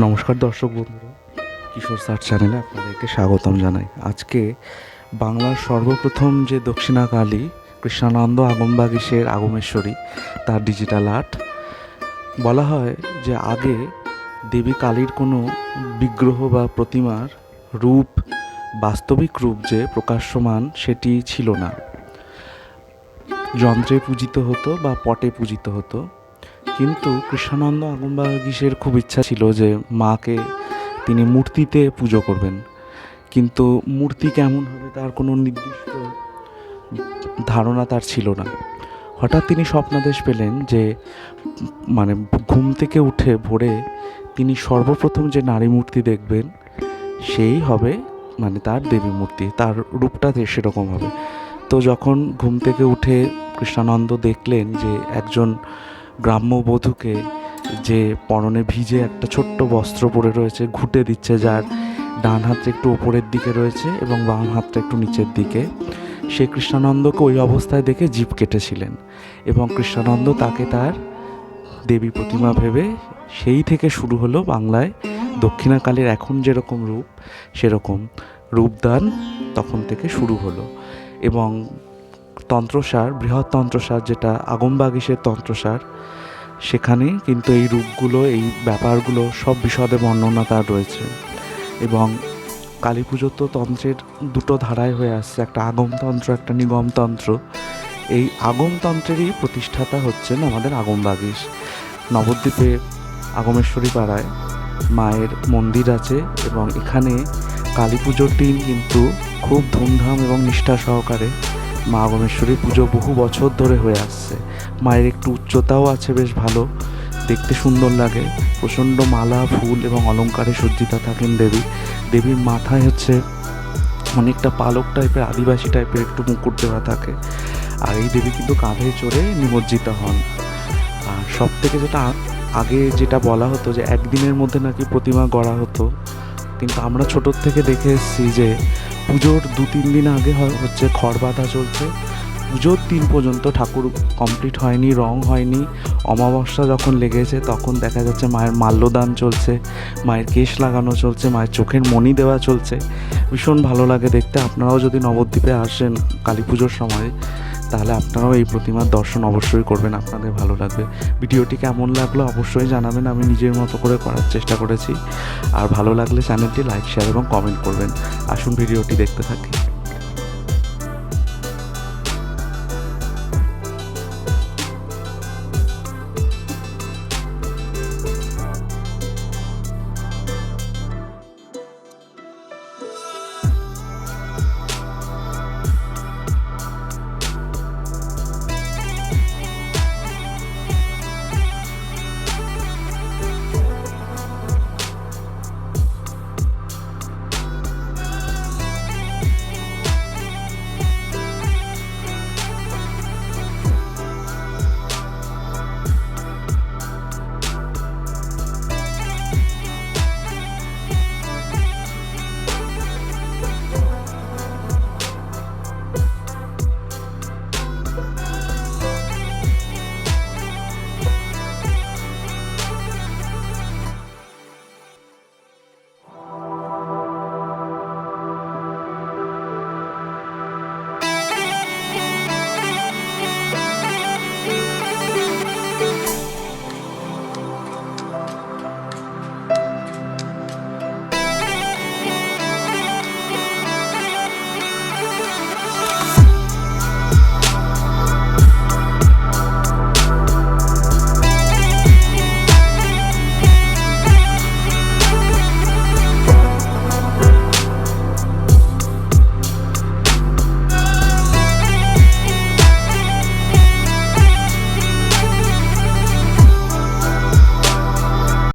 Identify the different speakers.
Speaker 1: নমস্কার দর্শক বন্ধুরা, কিশোর স্যার চ্যানেলে আপনাদেরকে স্বাগতম জানাই। আজকে বাংলার সর্বপ্রথম যে দক্ষিণা কালী কৃষ্ণানন্দ আগমবাগীশের আগমেশ্বরী, তার ডিজিটাল আর্ট বলা হয় যে আগে দেবী কালীর কোনো বিগ্রহ বা প্রতিমার রূপ, বাস্তবিক রূপ যে প্রকাশ্যমান সেটি ছিল না। যন্ত্রে পূজিত হতো বা পটে পূজিত হতো। কিন্তু কৃষ্ণানন্দ আগমবাগীশের খুব ইচ্ছা ছিল যে মাকে তিনি মূর্তিতে পুজো করবেন। কিন্তু মূর্তি কেমন হবে তার কোনো নির্দিষ্ট ধারণা তার ছিল না। হঠাৎ তিনি স্বপ্নাদেশ পেলেন যে মানে ঘুম থেকে উঠে ভোরে তিনি সর্বপ্রথম যে নারী মূর্তি দেখবেন, সেই হবে মানে তার দেবী মূর্তি, তার রূপটা সেরকম হবে। তো যখন ঘুম থেকে উঠে কৃষ্ণানন্দ দেখলেন যে একজন গ্রাম্য বধূকে যে পরনে ভিজে একটা ছোট্ট বস্ত্র পরে রয়েছে, ঘুটে দিচ্ছে, যার ডান হাতটা একটু ওপরের দিকে রয়েছে এবং বাম হাতটা একটু নিচের দিকে। সে কৃষ্ণানন্দকে ওই অবস্থায় দেখে জীব কেটেছিলেন এবং কৃষ্ণানন্দ তাকে তার দেবী প্রতিমা ভেবে সেই থেকে শুরু হলো বাংলায় দক্ষিণাকালের এখন যেরকম রূপ, সেরকম রূপদান তখন থেকে শুরু হলো এবং তন্ত্রসার, বৃহৎ তন্ত্রসার যেটা আগমবাগীশের তন্ত্রসার সেখানে কিন্তু এই রূপগুলো, এই ব্যাপারগুলো সব বিশদে বর্ণনা তার রয়েছে। এবং কালী পুজো তো তন্ত্রের দুটো ধারায় হয়ে আসছে, একটা আগমতন্ত্র, একটা নিগমতন্ত্র। এই আগমতন্ত্রেরই প্রতিষ্ঠাতা হচ্ছেন আমাদের আগমবাগীশ। নবদ্বীপে আগমেশ্বরী পাড়ায় মায়ের মন্দির আছে এবং এখানে কালী পুজোর দিন কিন্তু খুব ধুমধাম এবং নিষ্ঠা সহকারে মা আগমেশ্বরী পুজো বহু বছর ধরে হয়ে আসছে। মায়ের একটু উচ্চতাও আছে, বেশ ভালো। দেখতে সুন্দর লাগে। প্রচণ্ড মালা, ফুল এবং অলংকারে সজ্জিতা থাকেন দেবী। দেবীর মাথায় হচ্ছে অনেকটা পালক টাইপের, আদিবাসী টাইপের একটু মুকুট দেওয়া থাকে। আর এই দেবী কিন্তু কাঁধে চড়ে নিমজ্জিত হন। আর সব থেকে যেটা আগে যেটা বলা হতো যে, একদিনের মধ্যে নাকি প্রতিমা গড়া হতো। কিন্তু আমরা ছোটোর থেকে দেখে এসেছি যে পুজোর দু তিন দিন আগে হচ্ছে খড় বাঁধা চলছে। পুজোর দিন পর্যন্ত ঠাকুর কমপ্লিট হয়নি, রং হয়নি। অমাবস্যা যখন লেগেছে, তখন দেখা যাচ্ছে মায়ের মাল্যদান চলছে, মায়ের কেশ লাগানো চলছে, মায়ের চোখের মণি দেওয়া চলছে। ভীষণ ভালো লাগে দেখতে। আপনারাও যদি নবদ্বীপে আসেন কালী পুজোর সময় তাহলে আপনারাও এই প্রতিমার দর্শন অবশ্যই করবেন, আপনাদের ভালো লাগবে। ভিডিওটি কেমন লাগল অবশ্যই জানাবেন, আমি নিজের মতো করে করার চেষ্টা করেছি। আর ভালো লাগলে চ্যানেলটি লাইক শেয়ার এবং কমেন্ট করবেন। আসুন ভিডিওটি দেখতে থাকি।